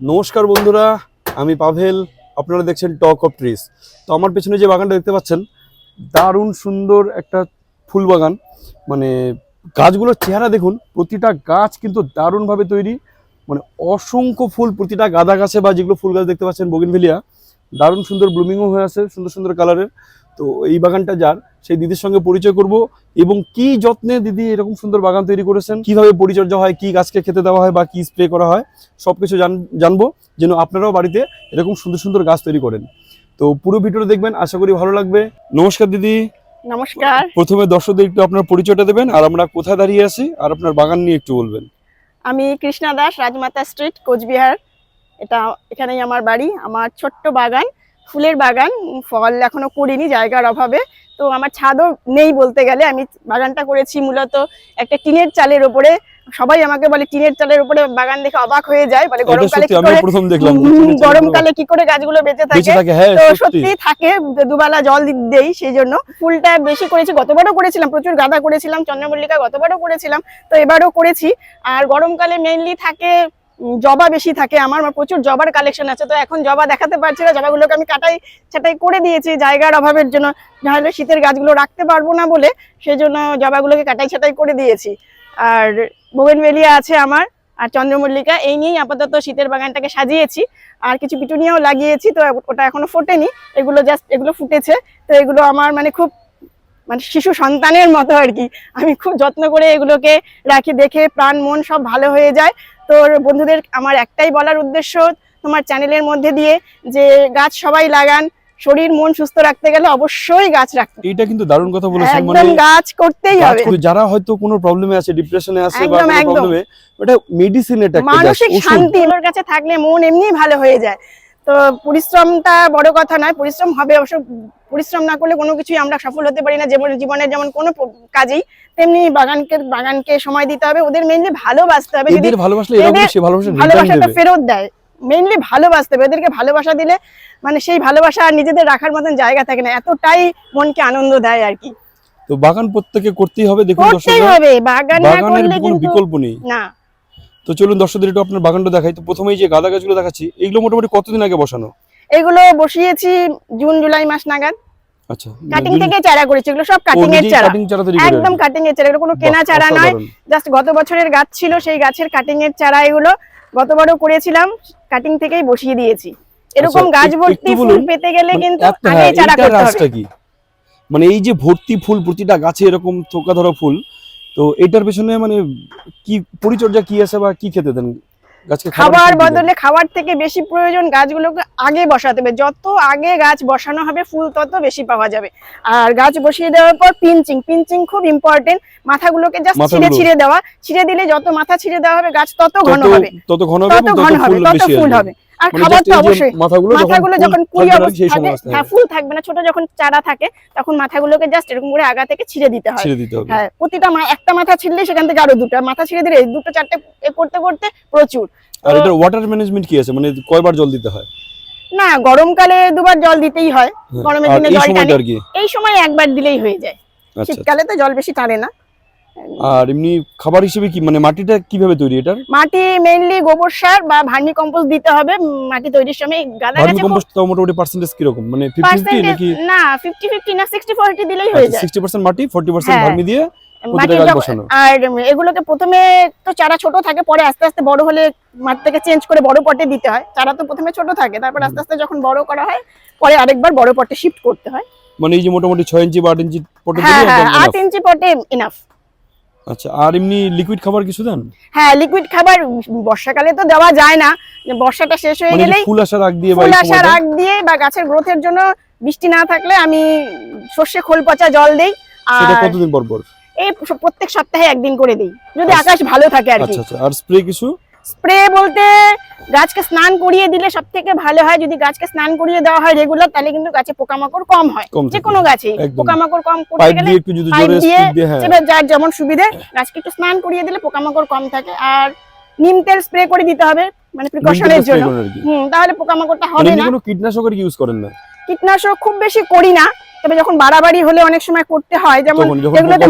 নমস্কার বন্ধুরা, আমি পাভেল, আপনারা দেখছেন টক অফ ট্রিস তো আমার পেছনে যে বাগানটা দেখতে পাচ্ছেন, দারুণ সুন্দর একটা ফুল বাগান। মানে গাছগুলোর চেহারা দেখুন, প্রতিটা গাছ কিন্তু দারুণভাবে তৈরি। মানে অসংখ্য ফুল, প্রতিটা গাঁদা গাছে বা যেগুলো ফুল গাছ দেখতে পাচ্ছেন বগিনভেলিয়া, দারুণ সুন্দর ব্লুমিংও হয়ে আছে, সুন্দর সুন্দর কালারের তো এই বাগানটা যার সেই দিদির সঙ্গে পরিচয় করব এবং কি যত্নে দিদি এরকম সুন্দর বাগান তৈরি করেছেন কীভাবে পরিচর্যা হয় কি গাছকে খেতে দেওয়া হয় বা কি স্প্রে করা হয় সবকিছু জান জানব যেন আপনারাও বাড়িতে এরকম সুন্দর সুন্দর গাছ তৈরি করেন। তো পুরো ভিডিওটা দেখবেন আশা করি ভালো লাগবে। নমস্কার দিদি। নমস্কার। প্রথমে দর্শকদের একটু আপনার পরিচয়টা দেবেন আর আমরা কোথায় দাঁড়িয়ে আছি আর আপনার বাগান নিয়ে একটু বলবেন। আমি কৃষ্ণা দাস রাজমাতা স্ট্রিট কোচবিহার। এটা এখানেই আমার বাড়ি আমার ছোট্ট বাগান। ফুলের বাগান ফল এখনও করিনি জায়গার অভাবে। তো আমার ছাদও নেই বলতে গেলে আমি বাগানটা করেছি মূলত একটা টিনের চালের উপরে। সবাই আমাকে বলে টিনের চালের উপরে বাগান দেখে অবাক হয়ে যায় বলে গরমকালে কি করে গরমকালে কি করে গাছগুলো বেঁচে থাকে। হ্যাঁ তো সত্যি। থাকে দুবেলা জল দেই সেই জন্য ফুলটা বেশি করেছি গতবারও করেছিলাম প্রচুর গাঁদা করেছিলাম চন্দ্রমল্লিকা গতবারও করেছিলাম তো এবারও করেছি। আর গরমকালে মেইনলি থাকে জবা বেশি থাকে। আমার আমার প্রচুর জবার কালেকশন আছে। তো এখন জবা দেখাতে পারছি না। জবাগুলোকে আমি কাটাই, ছাটাই করে দিয়েছি জায়গার অভাবের জন্য। নাহলে শীতের গাছগুলো রাখতে পারব না বলে সেই জন্য জবাগুলোকে কাটাই, ছাটাই করে দিয়েছি। আর বোগেনভেলিয়া আছে আমার আর চন্দ্রমল্লিকা। এই নিয়েই আপাতত শীতের বাগানটাকে সাজিয়েছি। আর কিছু পিটুনিয়াও লাগিয়েছি। তো ওটা এখনও ফোটেনি। এগুলো জাস্ট এগুলো ফুটেছে। তো এগুলো আমার মানে খুব মানে শিশু সন্তানের মতো আর কি। আমি খুব যত্ন করে এগুলোকে রাখি, দেখে প্রাণ, মন সব ভালো হয়ে যায়। তো বন্ধুদের আমার একটাই বলার উদ্দেশ্য তোমার চ্যানেলের মধ্যে দিয়ে যে গাছ সবাই লাগান শরীর মন সুস্থ রাখতে গেলে অবশ্যই গাছ রাখতে এটা কিন্তু দারুণ কথা বলেছেন মানে একদম গাছ করতেই হবে। যারা হয়তো কোনো প্রবলেমে আছে ডিপ্রেশনে আছে বা কোনো। প্রবলেমে এটা মেডিসিন এটা মানসিক শান্তি ওর কাছে থাকলে মন এমনিই ভালো হয়ে যায়। তো পরিশ্রমটা বড় কথা নয় পরিশ্রম হবে অবশ্য পরিশ্রম না করলে কোনো কিছুই আমরা সফল হতে পারি না যেমন জীবনের যেমন কোনো কাজেই তেমনি বাগানকে বাগানকে সময় দিতে হবে ওদের মেনলি ভালোবাসতে হবে যদি ভালোবাসাটা ফেরত দেয় মেইনলি ভালোবাসতে হবে এদেরকে ভালোবাসা দিলে মানে সেই ভালোবাসা আর নিজেদের রাখার মতন জায়গা থাকে না এতটাই মনকে আনন্দ দেয় আর কি। তো বাগান প্রত্যেকে করতেই হবে দেখুন করতেই হবে বাগান না করলে কিন্তু বিকল্প নেই। না। তো চলুন দর্শকদের একটু আপনার বাগানটা দেখাই। তো প্রথমেই যে গাঁদা গাছগুলো দেখাচ্ছি এগুলো মোটামুটি কতদিন আগে বসানো? এগুলো বসিয়েছি জুন জুলাই মাস নাগাদ। আচ্ছা কাটিং থেকে চারা করেছি এগুলো সব কাটিং এর চারা। কাটিং চারা তৈরি করে একদম কাটিং এর চারা এগুলো কোনো কেনা চারা নয়। জাস্ট গত বছরের গাছ ছিল সেই গাছের কাটিং এর চারা এগুলো গতবারও করেছিলাম কাটিং থেকেই বসিয়ে দিয়েছি। এরকম আচ্ছা, গাছ ভর্তি ফুল পেতে গেলে মানে কিন্তু আগে হ্যাঁ, চারা করতে হবে। মানে এই যে ভর্তি ফুল প্রতিটা গাছে এরকম থোকা ধরা ফুল তো এটার পেছনে মানে কি পরিচর্যা কি আছে বা কি খেতে দেন? খাবার? বদলে খাবার থেকে বেশি প্রয়োজন গাছগুলোকে আগে বসাতে হবে। যত আগে গাছ বসানো হবে ফুল তত বেশি পাওয়া যাবে। আর গাছ বসিয়ে দেওয়ার পর পিঞ্চিং পিঞ্চিং খুব ইম্পর্টেন্ট মাথাগুলোকে জাস্ট ছিঁড়ে। ছিঁড়ে দেওয়া। ছিঁড়ে দিলে যত মাথা ছিঁড়ে দেওয়া হবে গাছ তত ঘন হবে। তত ঘন হবে তত ফুল। হবে। আর মানে খাবার তো অবশ্যই। মাথাগুলো যখন কুড়ি অবস্থা থাকে হ্যাঁ ফুল থাকবে না ছোট যখন চারা থাকে তখন মাথাগুলোকে জাস্ট এরকম করে আগা থেকে ছিঁড়ে দিতে হয়। হ্যাঁ প্রতিটা মা- একটা মাথা ছিঁড়লে সেখান থেকে আরও দুটো মাথা ছিঁড়ে দিলে দুটো চারটে এ করতে করতে প্রচুর। আর এটার ওয়াটার ম্যানেজমেন্ট কি আছে? মানে কয়বার জল দিতে হয়? না গরমকালে দুবার জল দিতেই হয় হ্যাঁ, গরমের দিনে এই জল এই সময় একবার দিলেই হয়ে যায়। আচ্ছা। শীতকালে তো জল বেশি টানে না। আর এমনি খাবার হিসেবে কি মানে মাটিটা কীভাবে তৈরি এটার? মাটি মেইনলি গোবর সার বা ভার্মি কম্পোস্ট দিতে হবে। মাটি তৈরির সময় গাদা গাছে কম্পোস্ট তাও মোটামুটি পার্সেন্টেজ কীরকম? মানে ফিফটি ফিফটি পার্সেন্টেজ নাকি? না ফিফটি ফিফটি না সিক্সটি ফোরটি দিলেই হয়ে যায়। সিক্সটি পার্সেন্ট মাটি ফোর্টি পার্সেন্ট হ্যাঁ। ভার্মি দিয়ে। আর এগুলোকে প্রথমে তো চারা ছোট থাকে পরে আস্তে আস্তে বড় হলে মাটি থেকে চেঞ্জ করে বড় পটে দিতে হয়। চারা তো প্রথমে ছোট থাকে তারপর আস্তে আস্তে যখন বড় করা হয় পরে আরেকবার বড় পটে শিফট করতে হয়। মানে এই যে মোটামুটি ছয় ইঞ্চি বা আট ইঞ্চি পটে হ্যাঁ দিলে হ্যাঁ একদম আট ইঞ্চি পটে ইনাফ আচ্ছা আর এমনি লিকুইড খাবার কিছু দেন? হ্যাঁ লিকুইড খাবার বর্ষাকালে তো দেওয়া যায় না। বর্ষাটা শেষ হয়ে গেলে যে গেলেই ফুল আসার আগ দিয়ে ফুল আসার আগ দিয়ে বা গাছের গ্রোথের জন্য বৃষ্টি না থাকলে আমি সর্ষে খোল পচা জল দেই সেটা আর কতদিন পর পর? এই প্রত্যেক সপ্তাহে একদিন করে দিই। যদি আচ্ছা। আকাশ ভালো থাকে আর কি। আচ্ছা আচ্ছা। আর স্প্রে কিছু? স্প্রে বলতে গাছকে স্নান করিয়ে দিলে সব থেকে ভালো হয়। যদি গাছকে স্নান করিয়ে দেওয়া হয় রেগুলার তাহলে কিন্তু গাছে পোকামাকড় কম হয়। যে কোনো গাছে পোকামাকড় কম করতে গেলে পাইপ দিয়ে হ্যাঁ। সেটা যার যেমন সুবিধে গাছকে একটু স্নান করিয়ে দিলে পোকামাকড় কম থাকে। আর নিম তেল স্প্রে করে দিতে হবে মানে প্রিকশনের জন্য। হুম তাহলে পোকামাকড়টা হবে না। কোনো কীটনাশকের ইউজ করেন না? কীটনাশক খুব বেশি করি না তবে যখন বাড়াবাড়ি হলে অনেক সময় করতে হয় যেমন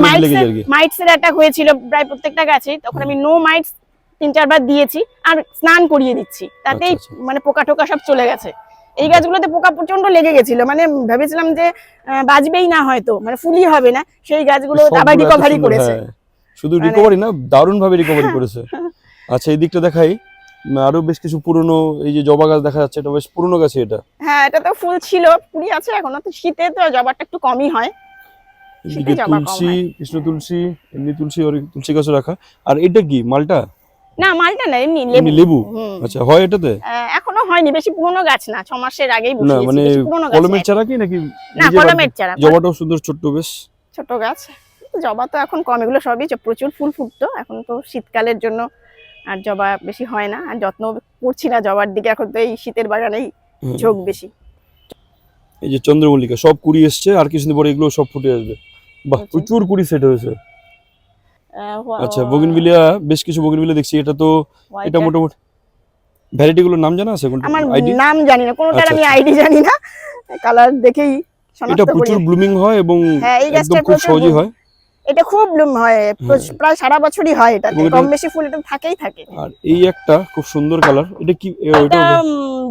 মাইটস কি। মাইটস এর অ্যাটাক হয়েছিল প্রায় প্রত্যেকটা গাছে তখন আমি নো মাইটস তিন চারবার দিয়েছি আর স্নান করিয়ে দিচ্ছি। তাতেই আচ্ছা, আচ্ছা। মানে পোকা টোকা সব চলে গেছে। এই গাছগুলোতে পোকা প্রচণ্ড লেগে গেছিল। মানে ভেবেছিলাম যে বাজবেই না হয়তো মানে ফুলই হবে না। সেই গাছগুলো আবার রিকভারি করেছে। হ্যাঁ। শুধু মানে- রিকভারি না দারুণ ভাবে রিকভারি করেছে। আচ্ছা এই দিকটা দেখাই। আরও বেশ কিছু পুরনো এই যে জবা গাছ দেখা যাচ্ছে এটা বেশ পুরনো গাছ এটা। হ্যাঁ এটা তো ফুল ছিল কুড়ি আছে এখনও। তো শীতে তো জবাটা একটু কমই হয়। তুলসী কৃষ্ণ তুলসী এমনি তুলসী তুলসী গাছও রাখা। আর এটা কি মালটা? না মালটা না এমনি লেবু। লেবু? আচ্ছা হয় এটাতে? এখনও হয়নি বেশি পুরনো গাছ না ছ মাসের আগেই না বসিয়েছি মানে কলমের চারা কি নাকি না কলমের চারা জবাটাও সুন্দর ছোট্ট বেশ। ছোট গাছ। জবা তো এখন কম এগুলো সবই প্রচুর ফুল ফুটতো এখন তো শীতকালের জন্য আর জবা বেশি হয় না আর যত্ন করছি না জবার দিকে এখন তো এই শীতের বাগানেই। ঝোঁক বেশি। এই যে চন্দ্রমল্লিকা সব কুড়ি এসছে আর কিছুদিন পরে এগুলো সব ফুটে আসবে। বাহ। প্রচুর কুড়ি সেট হয়েছে। আচ্ছা বগিনভিলিয়া বেশ কিছু বগিনভিলিয়া দেখছি। এটা তো এটা মোটামুটি ভ্যারাইটি গুলোর নাম জানা আছে কোনটা? আমার নাম জানি না কোনোটার আচ্ছা, আমি আচ্ছা। আইডি জানি না। কালার দেখেই এটা প্রচুর ব্লুমিং হয় এবং হ্যাঁ, একদম খুব সহজেই হয়। এটা খুব ব্লুম হয় প্রায় সারা বছরই হয় এটা কম বেশি ফুল এটা থাকেই থাকে। আর এই একটা খুব সুন্দর কালার এটা কি এটা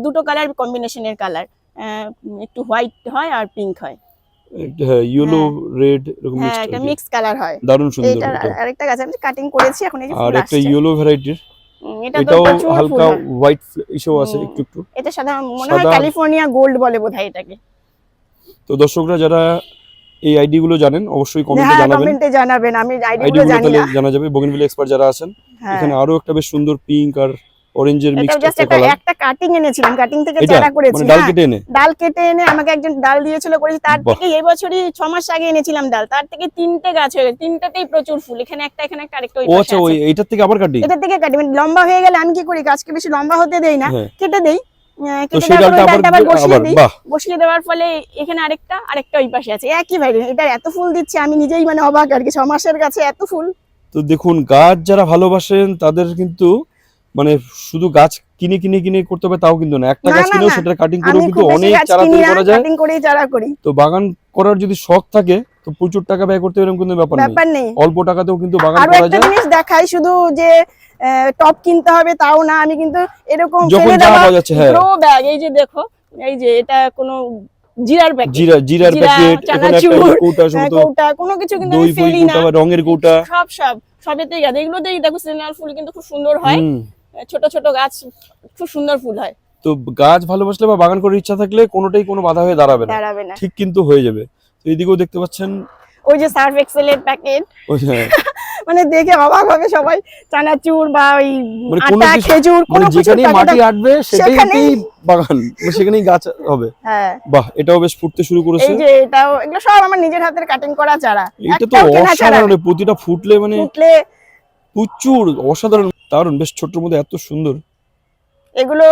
দুটো কালার কম্বিনেশনের কালার একটু হোয়াইট হয় আর পিঙ্ক হয় হ্যাঁ। ইয়েলো রেড এরকম হ্যাঁ এটা মিক্স কালার হয়। দারুণ সুন্দর এটা। আরেকটা গাছ আমি কাটিং করেছি এখন এই যে আর একটা ইয়েলো ভ্যারাইটির এটা তো এটাও হালকা হোয়াইট ইসেও আছে একটু একটু। এটা সাধারণ মনে হয় ক্যালিফোর্নিয়া গোল্ড বলে বোধহয় এটাকে। তো দর্শকরা যারা এই আইডি গুলো জানেন অবশ্যই কমেন্টে হ্যাঁ জানাবেন। কমেন্টে জানাবেন আমি আইডি গুলো জানি না। জানা যাবে। বগিনভিল এক্সপার্ট যারা আছেন হ্যাঁ। এখানে আরও একটা বেশ সুন্দর পিঙ্ক আর অরেঞ্জের মিক্সড একটা একটা কাটিং এনেছিলাম কাটিং থেকে চারা করেছি মানে ডাল হ্যাঁ। কেটে এনে। ডাল কেটে এনে আমাকে একজন ডাল দিয়েছিল করেছি। তার থেকে এই বছরই ছ মাস আগে এনেছিলাম ডাল। তার থেকে তিনটে গাছ হয়ে গেছে তিনটাতেই প্রচুর ফুল। এখানে একটা এখানে একটা আরেকটা ওই আচ্ছা ওই আছে। থেকে আবার কাটি? এটা থেকে কাটি মানে লম্বা হয়ে গেলে আমি কি করি গাছকে বেশি লম্বা হতে দেই না হ্যাঁ। কেটে দেই। বসিয়ে দেওয়ার ফলে এখানে আরেকটা আরেকটা ওই পাশে আছে। একই ভাই এটা এত ফুল দিচ্ছে আমি নিজেই মানে অবাক আর কি ছ মাসের কাছে এত ফুল। তো দেখুন গাছ যারা ভালোবাসেন তাদের কিন্তু মানে শুধু গাছ কিনে কিনে কিনে করতে হবে তাও কিন্তু না। একটা গাছ কিনেও। সেটা কাটিং করেও কিন্তু অনেক চারা তৈরি করা যায়। কাটিং করেই চারা করি। তো বাগান করার যদি শখ থাকে তো প্রচুর টাকা ব্যয় করতে এরকম কোনো ব্যাপার নেই। ব্যাপার নেই। অল্প টাকাতেও কিন্তু বাগান আরও করা একটা জিনিস দেখাই শুধু যে টপ কিনতে হবে তাও না আমি কিন্তু এরকম যখন ফেলে যা পাওয়া যাচ্ছে হ্যাঁ। গ্রো ব্যাগ এই যে দেখো এই যে এটা কোনো জিরার প্যাকেট জিরা জিরার জিরা, প্যাকেট এখানে কৌটা সমস্ত কৌটা কোনো কিছু কিন্তু আমি ফেলি না। রঙের কৌটা। সব সব সবেতেই গাছ এগুলোতেই দেখো সিজনাল ফুল কিন্তু খুব সুন্দর হয়। ছোট ছোট গাছ খুব সুন্দর ফুল হয়। তো গাছ ভালোবাসলে বা বাগান করার ইচ্ছা থাকলে কোনোটাই কোনো বাধা হয়ে দাঁড়াবে না। দাঁড়াবে না। ঠিক কিন্তু হয়ে যাবে। তো এইদিকেও দেখতে পাচ্ছেন ওই যে সার্ফ এক্সেলের প্যাকেট ওই মানে দেখে অবাক হবে সবাই। চানাচুর বা ওই মানে আটা খেজুর মানে কোনো কিছু যেখানেই মাটি আটবে সেটাই সেখানেই- বাগান। মানে সেখানেই গাছ হবে। হ্যাঁ। বাহ এটাও বেশ ফুটতে শুরু করেছে। এই যে এটাও এগুলো সব আমার নিজের হাতের কাটিং করা চারা। এটা তো অসাধারণ প্রতিটা ফুটলে মানে ফুটলে প্রচুর অসাধারণ দারুণ বেশ ছোট্টর মধ্যে এত সুন্দর। এগুলো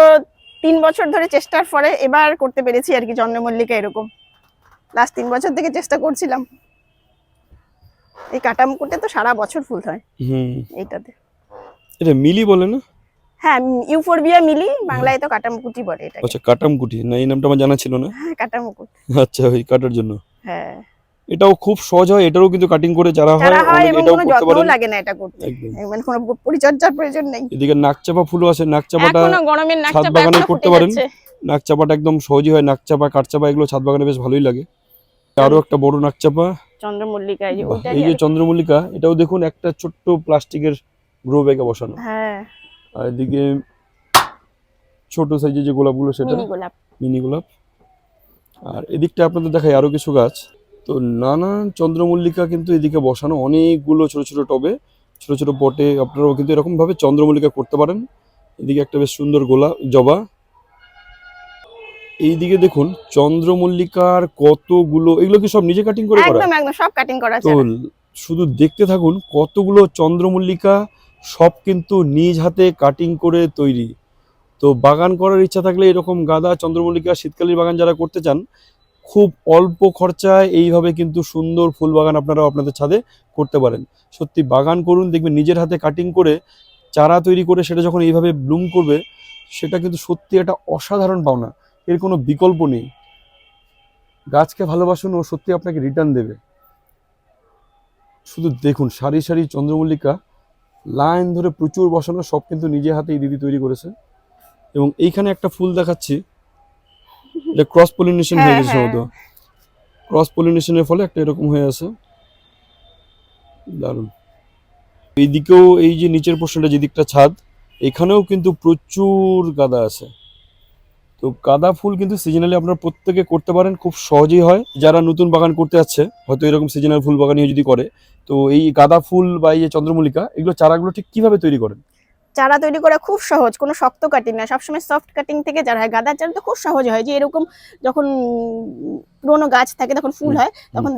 তিন বছর ধরে চেষ্টার পরে এবার করতে পেরেছি আর কি চন্দ্রমল্লিকা এরকম। লাস্ট তিন বছর থেকে চেষ্টা করছিলাম। এই কাটামুকুটে তো সারা বছর ফুল হয় হুম। এইটাতে। এটা মিলি বলে না? হ্যাঁ ইউফোরবিয়া মিলি বাংলায় তো কাটামুকুটি বলে এটা আচ্ছা কাটামকুটি না এই নামটা আমার জানা ছিল না। হ্যাঁ কাটামুকুট আচ্ছা ওই কাটার জন্য। হ্যাঁ। এটাও খুব সহজ হয় এটারও কিন্তু কাটিং করে যারা হয় এটাও করতে পারেন। লাগে না এটা করতে। একদম। মানে কোনো পরিচর্যার প্রয়োজন নেই। এদিকে নাকচাপা ফুলও আছে নাকচাপাটা এখনও গরমের নাক ছাদ বাগানে করতে পারেন। নাকচাপাটা একদম সহজই হয় নাকচাপা কাঠচাপা এগুলো ছাদ বাগানে বেশ ভালোই লাগে। আরও একটা বড় নাকচাপা চন্দ্রমল্লিকা এই যে এই যে চন্দ্রমল্লিকা এটাও দেখুন একটা ছোট্ট প্লাস্টিকের গ্রো ব্যাগে বসানো। হ্যাঁ। আর এদিকে ছোট সাইজের যে গোলাপগুলো সেটা মিনি গোলাপ। মিনি গোলাপ। আর এদিকটা আপনাদের দেখাই আরও কিছু গাছ। তো নানান চন্দ্রমল্লিকা কিন্তু এদিকে বসানো অনেকগুলো ছোট ছোট টবে ছোট ছোট পটে আপনারাও কিন্তু এরকম ভাবে চন্দ্রমল্লিকা করতে পারেন। এদিকে একটা বেশ সুন্দর গোলা জবা। এইদিকে দেখুন চন্দ্রমল্লিকার কতগুলো এগুলো কি সব নিজে কাটিং করে করা? একদম একদম সব কাটিং করা তো শুধু দেখতে থাকুন কতগুলো চন্দ্রমল্লিকা সব কিন্তু নিজ হাতে কাটিং করে তৈরি। তো বাগান করার ইচ্ছা থাকলে এরকম গাদা চন্দ্রমল্লিকা শীতকালীন বাগান যারা করতে চান খুব অল্প খরচায় এইভাবে কিন্তু সুন্দর ফুল বাগান আপনারা আপনাদের ছাদে করতে পারেন। সত্যি বাগান করুন, দেখবেন নিজের হাতে কাটিং করে, চারা তৈরি করে সেটা যখন এইভাবে ব্লুম করবে, সেটা কিন্তু সত্যি একটা অসাধারণ পাওনা। এর কোনো বিকল্প নেই। গাছকে ভালোবাসুন, ও সত্যি আপনাকে রিটার্ন দেবে। শুধু দেখুন, সারি সারি চন্দ্রমল্লিকা, লাইন ধরে প্রচুর বসানো, সব কিন্তু নিজে হাতে এই দিদি তৈরি করেছে। এবং এইখানে একটা ফুল দেখাচ্ছি। এটা ক্রস পলিনেশন হয়ে হ্যাঁ, গেছে হ্যাঁ। সম্ভবত। ক্রস পলিনেশনের ফলে একটা এরকম হয়ে আছে। দারুণ। এইদিকেও এই যে নিচের পোর্শনটা যেদিকটা ছাদ এখানেও কিন্তু প্রচুর গাঁদা আছে। তো গাঁদা ফুল কিন্তু সিজনালি আপনারা প্রত্যেকে করতে পারেন খুব সহজেই হয়। যারা নতুন বাগান করতে যাচ্ছে হয়তো এরকম সিজনাল ফুল বাগানই যদি করে তো এই গাঁদা ফুল বা এই যে চন্দ্রমল্লিকা এগুলো চারাগুলো ঠিক কীভাবে তৈরি করেন? চারা তৈরি করা খুব সহজ কোনো শক্ত কাটিং না। সবসময় সফট কাটিং থেকে চারা হয় গাঁদার চারা তো খুব সহজ হয় যে এরকম যখন পুরোনো গাছ থাকে তখন ফুল হয় তখন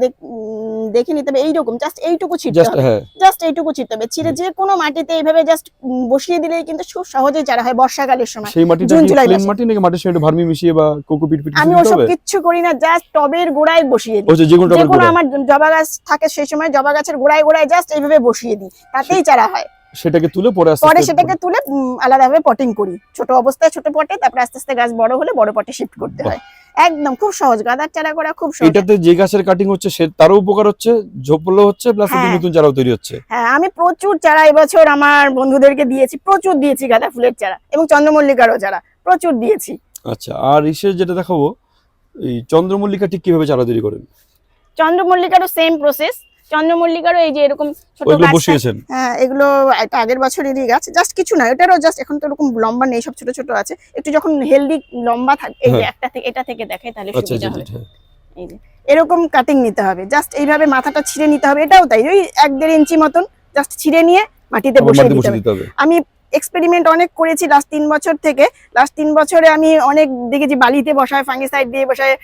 দেখে নিতে হবে এইরকম জাস্ট এইটুকু ছিটতে জাস্ট হবে। হ্যাঁ। জাস্ট এইটুকু ছিটতে হবে। ছিঁড়ে যে কোনো মাটিতে এইভাবে জাস্ট বসিয়ে দিলেই কিন্তু খুব সহজেই চারা হয় বর্ষাকালের সময়। সেই মাটিটা জুন জুলাই মাসে। মাটি নাকি মাটির সঙ্গে ভার্মি মিশিয়ে বা কোকোপিট পিট আমি ওসব কিচ্ছু করি না জাস্ট টবের গোড়ায় বসিয়ে দিই। ওই যে কোনো। আমার জবা গাছ থাকে সেই সময় জবা গাছের গোড়ায় গোড়ায় জাস্ট এইভাবে বসিয়ে দিই তাতেই চারা হয়। সেটাকে তুলে পরে আস্তে পরে সেটাকে তুলে আলাদাভাবে পটিং করি। ছোট অবস্থায় ছোট পটে তারপরে আস্তে আস্তে গাছ বড় হলে বড় পটে শিফট করতে হয়। একদম খুব সহজ গাদার চারা করা খুব সহজ। এটাতে যে গাছের কাটিং হচ্ছে সে তারও উপকার হচ্ছে ঝোপলো হচ্ছে প্লাস হ্যাঁ। নতুন চারাও তৈরি হচ্ছে। হ্যাঁ আমি প্রচুর চারা এবছর আমার বন্ধুদেরকে দিয়েছি প্রচুর দিয়েছি গাঁদা ফুলের চারা এবং চন্দ্রমল্লিকারও চারা প্রচুর দিয়েছি। আচ্ছা আর ইসের যেটা দেখাবো এই চন্দ্রমল্লিকা ঠিক কীভাবে চারা তৈরি করেন? চন্দ্রমল্লিকারও সেম প্রসেস চন্দ্রমল্লিকারও এই যে এরকম ছোট গাছ বসিয়েছেন। হ্যাঁ এগুলো এটা আগের বছরেরই গাছ জাস্ট কিছু না এটারও জাস্ট এখন তো এরকম লম্বা নেই সব ছোট ছোট আছে। একটু যখন হেলদি লম্বা থাকে এই যে হ্যাঁ। একটা থেকে এটা থেকে দেখাই তাহলে আচ্ছা সুবিধা আচ্ছা হবে আচ্ছা এই যে এরকম কাটিং নিতে হবে জাস্ট এইভাবে মাথাটা ছিঁড়ে নিতে হবে এটাও তাই ওই এক দেড় ইঞ্চি মতন জাস্ট ছিঁড়ে নিয়ে মাটিতে বসিয়ে বসে দিতে হবে। আমি এক্সপেরিমেন্ট অনেক করেছি লাস্ট তিন বছর থেকে। লাস্ট তিন বছরে আমি অনেক দেখেছি বালিতে বসায় ফাঙ্গিসাইড দিয়ে বসায়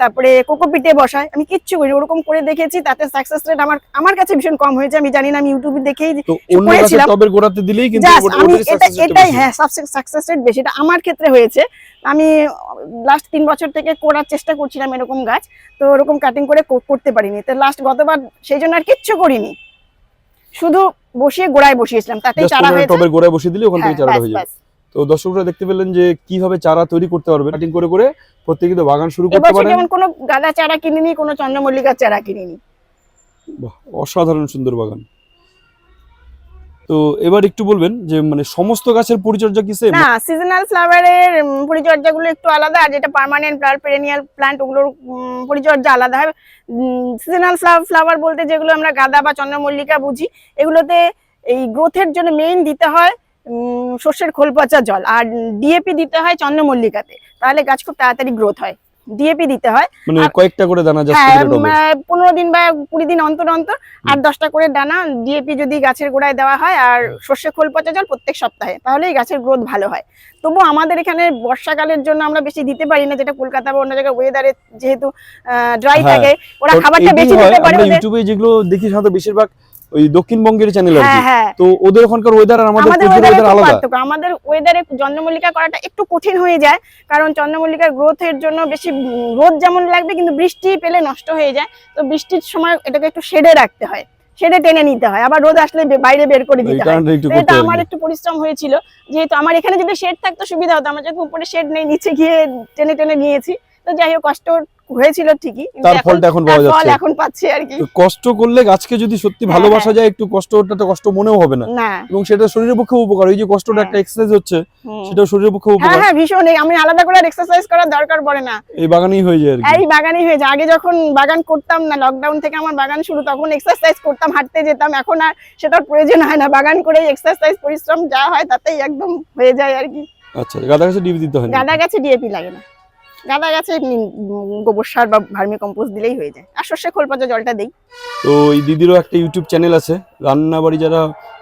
তারপরে কোকোপিটে বসায়। আমি কিচ্ছু করি ওরকম করে দেখেছি তাতে সাকসেস রেট আমার আমার কাছে ভীষণ কম হয়েছে। আমি জানি না আমি ইউটিউবে দেখেই করেছিলাম। টবের গোড়াতে দিলেই কিন্তু আমি এটা এটাই। হ্যাঁ সাকসেস রেট বেশি। এটা আমার ক্ষেত্রে হয়েছে। আমি লাস্ট তিন বছর থেকে করার চেষ্টা করছিলাম এরকম গাছ তো ওরকম কাটিং করে করতে পারিনি। তো লাস্ট গতবার সেই জন্য আর কিচ্ছু করিনি। শুধু বসিয়ে গোড়ায় বসিয়েছিলাম তাতে চারা হয়েছে। টবের গোড়ায় বসিয়ে দিলে ওখান থেকে চারা চারাটা হয়ে যাবে। তো দর্শকরা দেখতে পেলেন যে কীভাবে চারা তৈরি করতে পারবে কাটিং করে করে প্রত্যেকে তো বাগান শুরু করতে পারেন। যেমন কোনো গাঁদা চারা কিনিনি কোনো চন্দ্রমল্লিকার চারা কিনিনি। বাহ, অসাধারণ সুন্দর বাগান। তো এবার একটু বলবেন যে মানে সমস্ত গাছের পরিচর্যা কি সেম না সিজনাল ফ্লাওয়ারের পরিচর্যাগুলো একটু আলাদা, আর যেটা পার্মানেন্ট ফ্লাওয়ার পেরেনিয়াল প্ল্যান্ট ওগুলোর পরিচর্যা আলাদা হয় সিজনাল ফ্লাওয়ার বলতে যেগুলো আমরা গাঁদা বা চন্দ্রমল্লিকা বুঝি, এগুলোতে এই গ্রোথের জন্য মেইন দিতে হয় সর্ষের খোল পচা জল, আর ডিএপি দিতে হয় চন্দ্রমল্লিকাতে। তাহলে গাছ খুব তাড়াতাড়ি গ্রোথ হয়। ডিএপি দিতে হয়। মানে কয়েকটা করে দানা জাস্ট হ্যাঁ পনেরো দিন বা কুড়ি দিন অন্তর অন্তর আর দশটা করে দানা ডিএপি যদি গাছের গোড়ায় দেওয়া হয় আর সর্ষে খোল পচা জল প্রত্যেক সপ্তাহে তাহলেই গাছের গ্রোথ ভালো হয়। তবু আমাদের এখানে বর্ষাকালের জন্য আমরা বেশি দিতে পারি না যেটা কলকাতা বা অন্য জায়গায় ওয়েদারে যেহেতু ড্রাই হ্যাঁ, থাকে ওরা খাবারটা বেশি দিতে পারে ইউটিউবে যেগুলো দেখি সাধারণত বেশিরভাগ ওই দক্ষিণবঙ্গের চ্যানেল আর হ্যাঁ কি। হ্যাঁ তো ওদের ওখানকার ওয়েদার আর আমাদের ওয়েদারে আলাদা। আমাদের ওয়েদারে চন্দ্রমল্লিকা করাটা একটু কঠিন হয়ে যায় কারণ চন্দ্রমল্লিকার গ্রোথের জন্য বেশি রোদ যেমন লাগবে কিন্তু বৃষ্টি পেলে নষ্ট হয়ে যায়। তো বৃষ্টির সময় এটাকে একটু শেডে রাখতে হয়। শেডে টেনে নিতে হয়। আবার রোদ আসলে বাইরে বের করে দিতে হয়। এটা আমার একটু পরিশ্রম হয়েছিল যেহেতু আমার এখানে যদি শেড থাকতো সুবিধা হতো। আমার যেহেতু উপরে শেড নেই নিচে গিয়ে টেনে টেনে নিয়েছি। তো যাই হোক কষ্ট হয়েছিল ঠিকই তার ফলটা এখন পাওয়া ফল যাচ্ছে। এখন পাচ্ছি আর কি। কষ্ট করলে গাছকে যদি সত্যি হ্যাঁ, ভালোবাসা যায় একটু কষ্টটা তো কষ্ট মনেও হবে না। এবং সেটা শরীরের পক্ষে উপকার। ওই যে কষ্টটা হ্যাঁ। একটা এক্সারসাইজ হচ্ছে সেটা শরীরের পক্ষে হ্যাঁ উপকার। হ্যাঁ ভীষণ। আমি আলাদা করে এক্সারসাইজ করার দরকার পড়ে না। এই বাগানেই হয়ে যায় আর কি। এই বাগানই হয়ে যায়। আগে যখন বাগান করতাম না লকডাউন থেকে আমার বাগান শুরু তখন এক্সারসাইজ করতাম হাঁটতে যেতাম। এখন আর সেটার প্রয়োজন হয় না। বাগান করে এক্সারসাইজ পরিশ্রম যা হয় তাতেই একদম হয়ে যায় আর কি। আচ্ছা গাদা গাছে ডিপ দিতে হয় না গাঁদা গাছে ডিএপি লাগে না। গাঁদা গাছে গোবর সার বা ভার্মি কম্পোস্ট দিলেই হয়ে যায়। আর সর্ষে খোল পচা জলটা দেই। তো এই দিদিরও একটা ইউটিউব চ্যানেল আছে রান্না বাড়ি যারা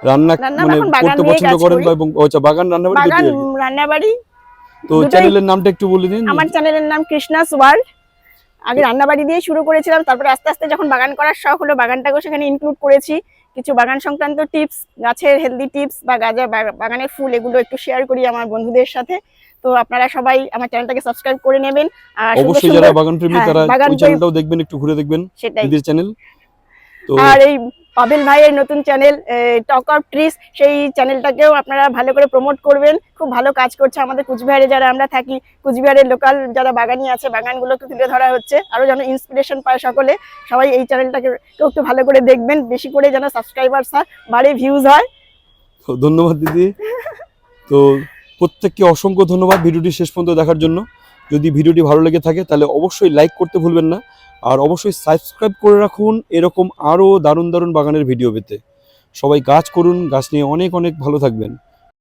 রান্না রান্না মানে করতে পছন্দ করেন করি। বা এবং আচ্ছা বাগান রান্না বাড়ি বাগান। উম, রান্নাবাড়ি তো চ্যানেলের নামটা একটু বলে দিন। আমার চ্যানেলের নাম কৃষ্ণাস ওয়ার্ল্ড। আগে রান্নাবাড়ি দিয়ে শুরু করেছিলাম তারপরে আস্তে আস্তে যখন বাগান করার শখ হলো বাগানটাকেও সেখানে ইনক্লুড করেছি। কিছু বাগান সংক্রান্ত টিপস গাছের হেলদি টিপস বা গাজা বাগানের ফুল এগুলো একটু শেয়ার করি আমার বন্ধুদের সাথে। তো আপনারা সবাই আমার চ্যানেলটাকে সাবস্ক্রাইব করে নেবেন আর অবশ্যই যারা বাগান প্রেমী হ্যাঁ, তারা ওই চ্যানেলটাও দেখবেন একটু ঘুরে দেখবেন দিদির চ্যানেল তো আর এই পাবেল ভাইয়ের নতুন চ্যানেল টক অফ ট্রিস সেই চ্যানেলটাকেও আপনারা ভালো করে প্রমোট করবেন। খুব ভালো কাজ করছে আমাদের কুচবিহারে যারা আমরা থাকি। কুচবিহারের লোকাল যারা বাগানি আছে বাগানগুলোকে তুলে ধরা হচ্ছে। আরও যেন ইন্সপিরেশন পায় সকলে সবাই এই চ্যানেলটাকে একটু ভালো করে দেখবেন। বেশি করে যেন সাবস্ক্রাইবার্স হয় বাড়ে ভিউজ হয়। ধন্যবাদ দিদি। তো প্রত্যেককে অসংখ্য ধন্যবাদ ভিডিওটি শেষ পর্যন্ত দেখার জন্য। যদি ভিডিওটি ভালো লেগে থাকে, তাহলে অবশ্যই লাইক করতে ভুলবেন না। আর অবশ্যই সাবস্ক্রাইব করে রাখুন এরকম আরও দারুণ দারুণ বাগানের ভিডিও পেতে। সবাই গাছ করুন, গাছ নিয়ে অনেক অনেক ভালো থাকবেন।